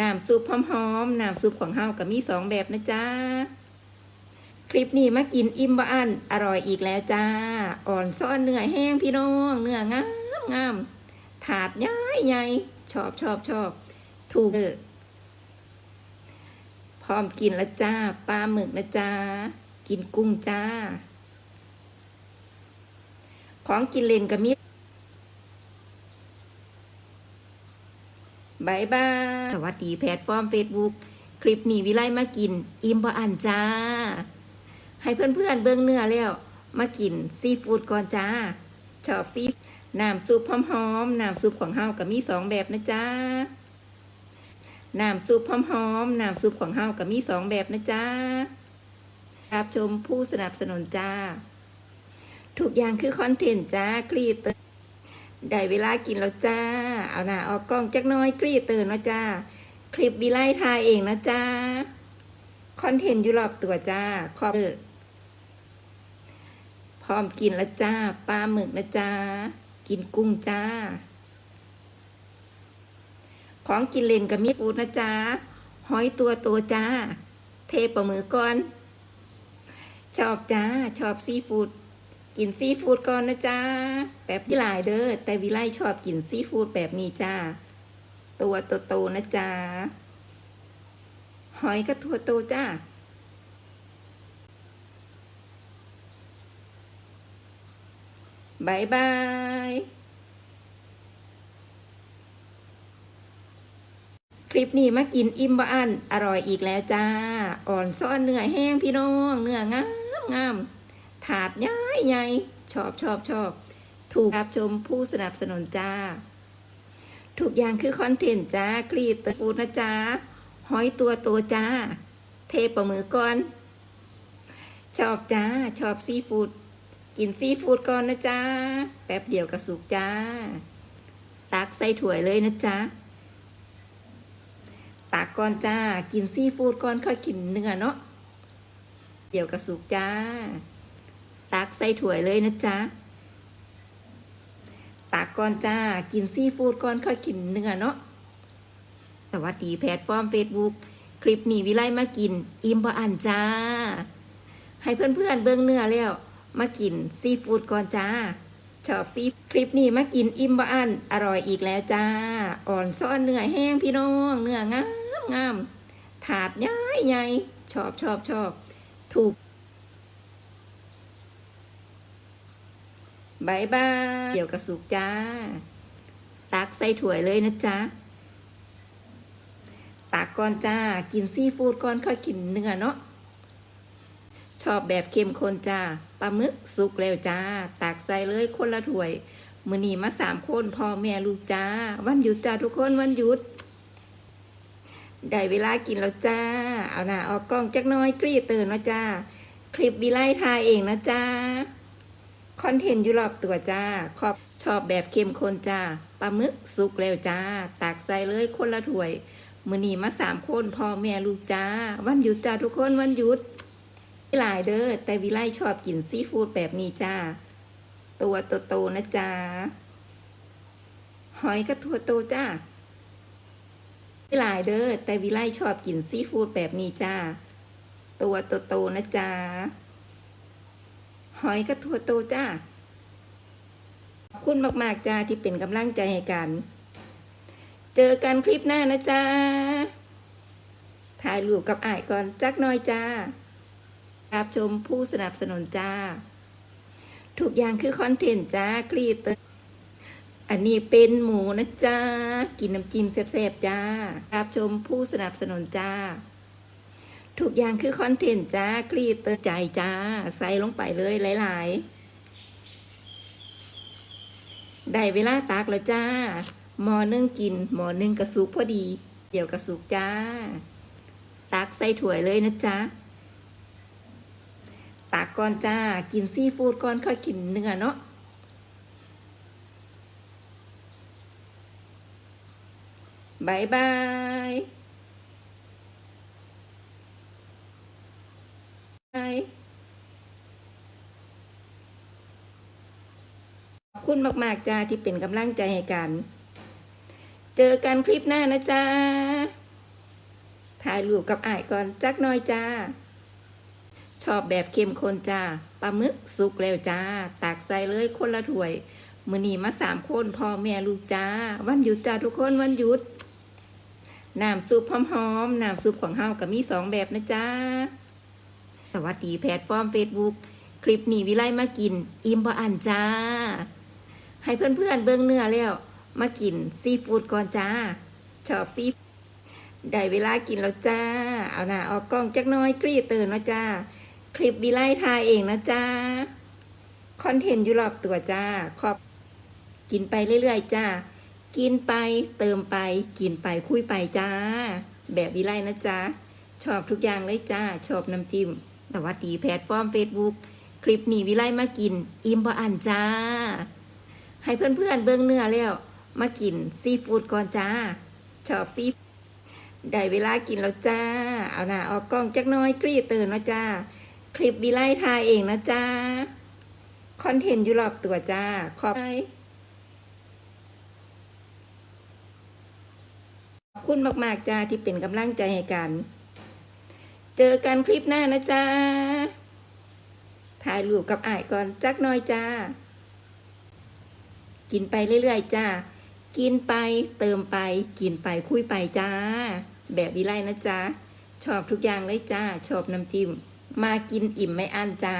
น้ำซุปหอมๆน้ำซุปของเฮาก็มีสองแบบนะจ๊ะคลิปนี้มากินอิ่มบะอันอร่อยอีกแล้วจ้า อ่อนซ่อนเนื้อแห้งพี่น้องเนื้องามงามถาดใหญ่ใหญ่ชอบชอบชอบถูกเออพร้อมกินล้วจ้าปลาหมึกนะจ้า กินกุ้งจ้า ของกินเล่นก็มี บายบาย สวัสดีแพลตฟอร์ม Facebook คลิปนี้วิไลมากิน อิ่มบะอันจ้า ให้เพื่อนๆเบิ่งเนื้อแล้ว มากินซีฟู้ดก่อนจ้า ชอบซีน้ำซุปหอมๆน้ำซุปของเฮาก็มีสองแบบนะจ้าน้ำซุปหอมๆน้ำซุปของเฮาก็มีสองแบบนะจ้ารับชมผู้สนับสนุนจ้า ทุกอย่างคือคอนเทนต์จ้ากรีดเตอร์ ได้เวลากินแล้วจ้า เอาหน้าออกกล้องจักน้อยกรีดเตือนนะจ้า คลิปวิไลทายเองนะจ้า คอนเทนต์อยู่รอบตัวจ้า ขอบพร้อมกินแล้วจ้า ปลาหมึกนะจ้า กินกุ้งจ้า ของกินเล่นกับมีฟูดนะจ้า หอยตัวโตจ้า เทปลาหมือก่อน ชอบจ้า ชอบซีฟู้ด กินซีฟู้ดก่อนนะจ้าแบบที่หลายเด้อแต่วิไลชอบกินซีฟู้ดแบบนี้จ้าตัวโตๆนะจ้าหอยก็ตัวโตจ้าบายบายคลิปนี้มากินอิ่มบะอันอร่อยอีกแล้วจ้า อ่อนซ่อนเนื้อแห้งพี่น้อง เนื้องามงาม ถาดใหญ่ใหญ่ชอบชอบชอบถูกรับชมผู้สนับสนุนจ้าทุกอย่างคือคอนเทนต์จ้ากรีดเตอร์ฟูดนะจ้าหอยตัวโตจ้า เทปมือก่อน ชอบจ้า ชอบซีฟู้ดกินซีฟู้ดก่อนนะจ้า แป๊บเดียวก็สุกจ้า ตักใส่ถ้วยเลยนะจ๊ะตักก่อนจ้า กินซีฟู้ดก่อนค่อยกินเนื้อเนาะเดี๋ยวก็สุกจ้า ตักใส่ถ้วยเลยนะจ๊ะตักก่อนจ้า กินซีฟู้ดก่อนค่อยกินเนื้อเนาะสวัสดีแพลตฟอร์ม Facebook คลิปนี้วิไลมากิน อิ่มบะอันจ้า ให้เพื่อนๆเบิ่งเนื้อแล้ว มากินซีฟู้ดก่อนจ้าชอบซีคลิปนี้มากินอิ่มบะอันอร่อยอีกแล้วจ้า อ่อนซ่อนเนื้อแห้งพี่น้องเนื้องามงามถาดใหญ่ใหญ่ชอบชอบชอบถูก บายบายเดี๋ยวกระสุกจ้า ตักใส่ถ้วยเลยนะจ๊ะ ตักก่อนจ้า กินซีฟู้ดก่อนค่อยกินเนื้อเนาะ ชอบแบบเข้มข้นจ้า ปลาหมึกสุกแล้วจ้า ตักใส่เลยคนละถ้วย มือนีมาสามคนพ่อแม่ลูกจ้า วันหยุดจ้าทุกคนวันหยุด ได้เวลากินแล้วจ้า เอาหน้าออกกล้องจักน้อยกรีเตือนนะจ้า คลิปวิไลทายเองนะจ้า คอนเทนต์อยู่รอบตัวจ้าขอบชอบแบบเข้มข้นจ้าปลาหมึกสุกแล้วจ้าตักใส่เลยคนละถ้วยมือนีมาสามคนพ่อแม่ลูกจ้า วันหยุดจ้าทุกคนวันหยุดหลายเด้อแต่วิไลชอบกินซีฟู้ดแบบนี้จ้า ตัวโตๆนะจ้าหอยก็ตัวโตจ้าหลายเด้อแต่วิไลชอบกินซีฟู้ดแบบนี้จ้า ตัวโตๆนะจ้า หอยก็ตัวโตจ้าขอบคุณมากๆจ้าที่เป็นกำลังใจให้กัน เจอกันคลิปหน้านะจ้าถ่ายรูปกับอ้ายก่อนจักหน่อยจ้ารับชมผู้สนับสนุนจ้า ทุกอย่างคือคอนเทนต์จ้ากรีดเตอร์อันนี้เป็นหมูนะจ้า กินน้ำจิ้มแซ่บๆจ้ารับชมผู้สนับสนุนจ้า ทุกอย่างคือคอนเทนต์จ้ากรีดเตอร์ใจจ้า ใส่ลงไปเลยหลาย ๆ ได้เวลาตักแล้วจ้า หมอนึ่งกิน หมอนึ่งกระสุกพอดี เดี๋ยวกระสุกจ้า ตักใส่ถ้วยเลยนะจ๊ะตักก่อนจ้า กินซีฟู้ดก่อนค่อยกินเนื้อเนาะบายบาย บาย ขอบ คุณมากๆจ้าที่เป็นกำลังใจให้กัน เจอกันคลิปหน้านะจ้า ถ่ายรูปกับอ้ายก่อนจักหน่อยจ้า ชอบแบบเข้มข้นจ้าปลาหมึกสุกแล้วจ้าตักใส่เลยคนละถ้วยมือนีมาสามคนพ่อแม่ลูกจ้า วันหยุดจ้าทุกคนวันหยุดน้ำซุปหอมๆน้ำซุปของเฮาก็มีสองแบบนะจ้า สวัสดีแพลตฟอร์มเฟซบุ๊กคลิปนี้วิไลมากิน อิ่มบ่อันจ้า ให้เพื่อนๆเบิ่งเนื้อแล้ว มากินซีฟู้ดก่อนจ้า ชอบซีได้เวลากินแล้วจ้า เอาหน้าออกกล้องจักหน้อยกรีดตื่นแล้วจ้า คลิปวิไลทายเองนะจ้า คอนเทนต์อยู่รอบตัวจ้า ขอบ กินไปเรื่อยๆจ้า กินไปเติมไป กินไปคุยไปจ้า แบบวิไลนะจ้า ชอบทุกอย่างเลยจ้า ชอบน้ำจิ้มสวัสดีแพลตฟอร์มเฟซบุ๊กคลิปนี้วิไลมากิน อิ่มบ่อันจ้า ให้เพื่อนๆเบิ่งเนื้อแล้ว มากินซีฟู้ดก่อนจ้า ชอบซีได้เวลากินแล้วจ้า เอาหน้าออกกล้องจักน้อยกรีดตื่นแล้วจ้า คลิปวิไลทายเองนะจ้า คอนเทนต์อยู่รอบตัวจ้า ขอบขอบคุณมากๆจ้าที่เป็นกำลังใจให้กัน เจอกันคลิปหน้านะจ้าถ่ายรูปกับอ้ายก่อนจักน่อยจ้า กินไปเรื่อยๆจ้า กินไปเติมไป กินไปคุยไปจ้า แบบวิไลนะจ้าชอบทุกอย่างเลยจ้า ชอบน้ำจิ้ม มากินอิ่มไม่อั้นจ้า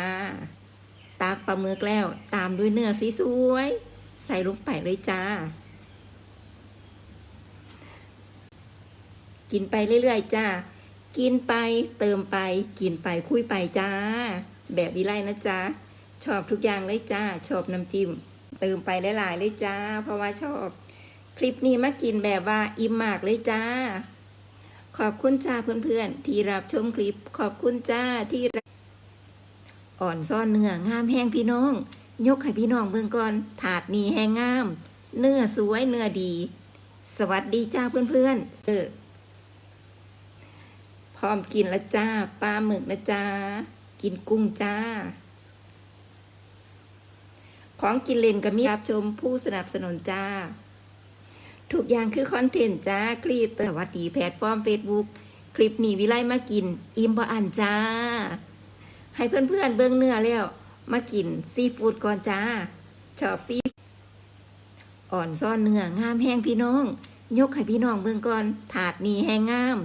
ตากปลาหมึกแล้ว ตามด้วยเนื้อสีสวย ใส่ลงไปเลยจ้า กินไปเรื่อยๆจ้า กินไปเติมไป กินไปคุยไปจ้า แบบวิไลนะจ้าชอบทุกอย่างเลยจ้า ชอบน้ำจิ้ม เติมไปหลายๆเลยจ้า เพราะว่าชอบ คลิปนี้มากินแบบว่าอิ่มมากเลยจ้า ขอบคุณจ้าเพื่อนๆ ที่รับชมคลิป ขอบคุณจ้าที่อ่อนซ่อนเนื้องามแห้งพี่น้อง ยกให้พี่น้องเบิ่งก่อน ถาดนี้แห้งงาม เนื้อสวยเนื้อดี สวัสดีจ้าเพื่อนๆเออพร้อมกินล้วจ้าปลาหมึกนะจ้า กินกุ้งจ้า ของกินเล่นก็มีรับชมผู้สนับสนุนจ้า ทุกอย่างคือคอนเทนต์จ้ากรีดสวัสดีแพลตฟอร์ม Facebook คลิปนี้วิไลมากิน อิ่มบ่อันจ้า ให้เพื่อนๆเบิ่งเนื้อแล้ว มากินซีฟู้ดก่อนจ้า ชอบซีอ่อนซ่อนเนื้องามแห้งพี่น้อง ยกให้พี่น้องเบิ่งก่อน ถาดนี้แห้งงาม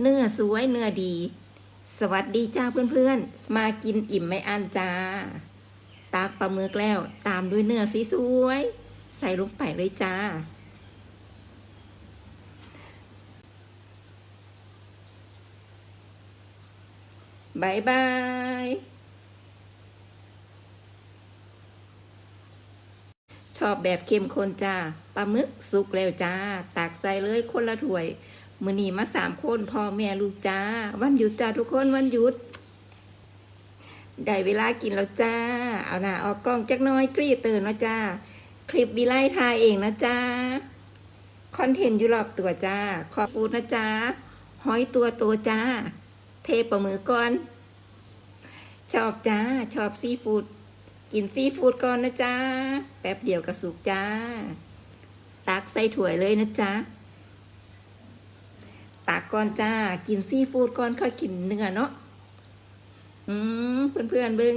เนื้อสวยเนื้อดี สวัสดีจ้าเพื่อนๆ มากินอิ่มไม่อั้นจ้า ตากปลาหมึกแล้ว ตามด้วยเนื้อสีสวย ใส่ลงไปเลยจ้า บายบายชอบแบบเข้มข้นจ้าปลาหมึกสุกแล้วจ้าตักใส่เลยคนละถ้วย มือนี้มาสามคนพ่อแม่ลูกจ้า วันหยุดจ้าทุกคนวันหยุด ได้เวลากินแล้วจ้า เอาหน้าออกกล้องจักน้อยกรีดตื่นแล้วจ้า คลิปวิไลทายเองนะจ้า คอนเทนต์อยู่รอบตัวจ้าขอบฟูดนะจ้า ห้อยตัวโตจ้า เทปลามือก่อน ชอบจ้า ชอบซีฟูดกินซีฟูดก่อนนะจ้า แป๊บเดียวกระสุกจ้า ตักใส่ถ้วเลยนะจ๊ะตักก่อนจ้า กินซีฟูดก่อนค่อยกินเนื้อเนาะ อืมเพื่อนๆเบิง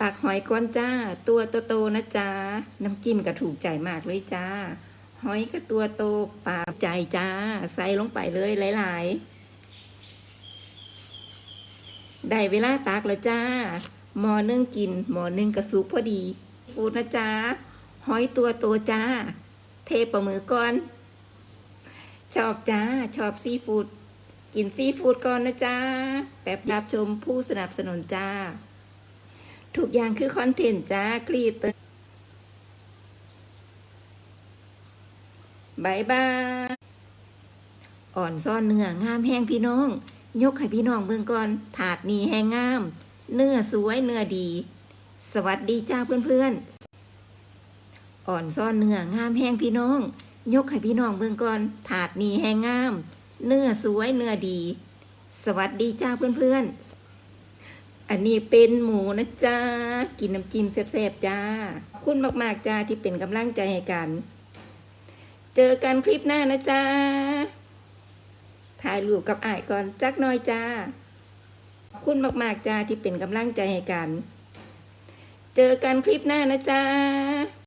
ตักหอยก่อนจ้า ตัวโตๆนะจ้า น้ำจิ้มก็ถูกใจมากเลยจ้า หอยก็ตัวโตปลาใจจ้า ใส่ลงไปเลยหลาย ๆ ได้เวลาตักแล้วจ้า หมอนึ่งกิน หมอนึ่งกระสุกพอดี ฟูดนะจ้า หอยตัวโตจ้า เทปลามือก่อน ชอบจ้า ชอบซีฟู้ด กินซีฟู้ดก่อนนะจ้าแป๊บรับชมผู้สนับสนุนจ้า ทุกอย่างคือคอนเทนต์จ้ากรีดเตอร์บายบาย อ่อนซ่อนเนื้องามแห้งพี่น้อง ยกให้พี่น้องเบิ่งก่อน ถาดนี้แห้งงาม เนื้อสวยเนื้อดี สวัสดีจ้าเพื่อนๆ อ่อนซ่อนเนื้องามแห้งพี่น้อง ยกให้พี่น้องเบิ่งก่อน ถาดนี้แห้งงาม เนื้อสวยเนื้อดี สวัสดีจ้าเพื่อนๆ อันนี้เป็นหมูนะจ้ากินน้ำจิ้มแซ่บๆจ้าขอบคุณมากๆจ้าที่เป็นกำลังใจให้กัน เจอกันคลิปหน้านะจ้าถ่ายรูปกับอ้ายก่อนจักน่อยจ้าขอบคุณมากๆจ้าที่เป็นกำลังใจให้กัน เจอกันคลิปหน้านะจ้า